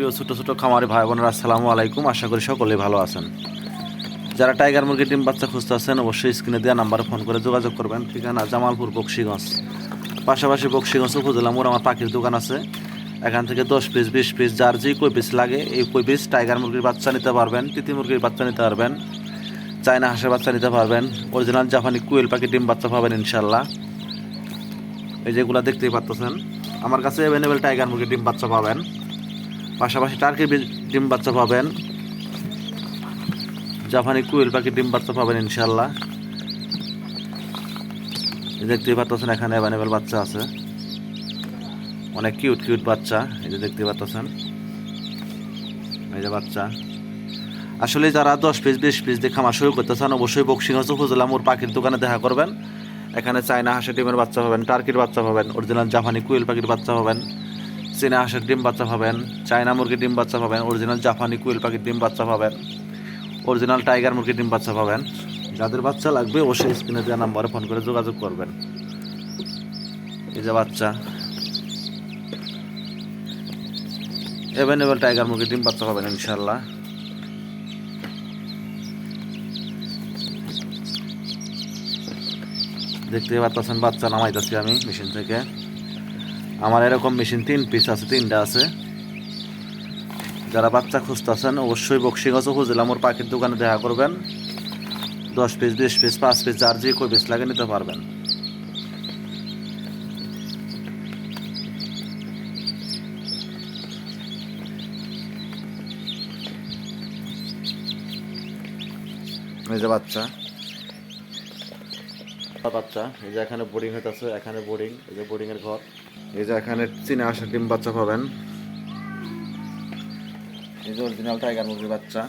প্রিয় ছোটো ছোটো খামারি ভাই বোনেরা, আসসালামু আলাইকুম। আশা করি সকলেই ভালো আছেন। যারা টাইগার মুরগির ডিম বাচ্চা খুঁজতে আছেন অবশ্যই স্ক্রিনে দেওয়া নাম্বারে ফোন করে যোগাযোগ করবেন। ঠিকানা জামালপুর বক্সিগঞ্জ। পাশাপাশি বক্সিগঞ্জ উপজেলা মোড় আমার পাখির দোকান আছে। এখান থেকে দশ পিস, বিশ পিস, যার যে কই পিস লাগে, এই কই পিস টাইগার মুরগির বাচ্চা নিতে পারবেন, তিতি মুরগির বাচ্চা নিতে পারবেন, চায়না হাঁসের বাচ্চা নিতে পারবেন অরিজিনাল জাপানি কুয়েল পাখির ডিম বাচ্চা পাবেন ইনশাল্লাহ এই যেগুলো দেখতেই পাচ্ছেন আমার কাছে অ্যাভেলেবেল টাইগার মুরগির ডিম বাচ্চা পাবেন। পাশাপাশি টার্কির বি- ডিম বাচ্চা পাবেন। জাপানি কুয়েল পাখির ডিম বাচ্চা পাবেন ইনশাল্লাহ দেখতেই পাচ্ছেন এখানে অ্যাভেলেবেল বাচ্চা আছে। অনেক কিউট কিউট বাচ্চা, এই যে দেখতে পাচ্ছেন এই যে বাচ্চা। আসলে যারা দশ পিস বিশ পিস দিয়ে খামার শুরু করতে চান, অবশ্যই বক্সিগঞ্জ উপজেলা মোর পাখির দোকানে দেখা করবেন। এখানে চায়না হাঁসের ডিমের বাচ্চা পাবেন, টার্কির বাচ্চা পাবেন অরিজিনাল জাপানি কুয়েল পাখির বাচ্চা পাবেন। চীনা হাঁসের ডিম বাচ্চা পাবেন, চায়না মুরগির ডিম বাচ্চা পাবেন অরিজিনাল জাপানি কুয়েল পাখির ডিম বাচ্চা পাবেন অরিজিনাল টাইগার মুরগির ডিম বাচ্চা পাবেন। যাদের বাচ্চা লাগবে অবশ্যই স্ক্রিনে দেওয়া নাম্বারে ফোন করে যোগাযোগ করবেন। এই যে বাচ্চা। অ্যাভেলেবেল টাইগার মুরগির ডিম বাচ্চা পাবেন ইনশাল্লাহ দেখতে পাচ্ছেন বাচ্চা নামাইতেছি আমি মেশিন থেকে। আমার এরকম মেশিন তিন পিস আছে, তিনটা আছে। যারা বাচ্চা খুঁজতেছেন, অবশ্যই বক্সিগঞ্জ উপজেলা মোর পাখির দোকানে দেখা করবেন। দশ পিস বিশ পিস পাঁচ পিস যার যে কই পিস লাগে নিতে পারবেন। এই যে বাচ্চা। বাচ্চা এই যে এখানে বোর্ডিং হইতেছে এখানে বোর্ডিং এই যে বোর্ডিং এর ঘর। এই যে এখানে চীনা আসা ডিম বাচ্চা পাবেন। এই যে অরিজিনাল টাইগার মুরগির বাচ্চা।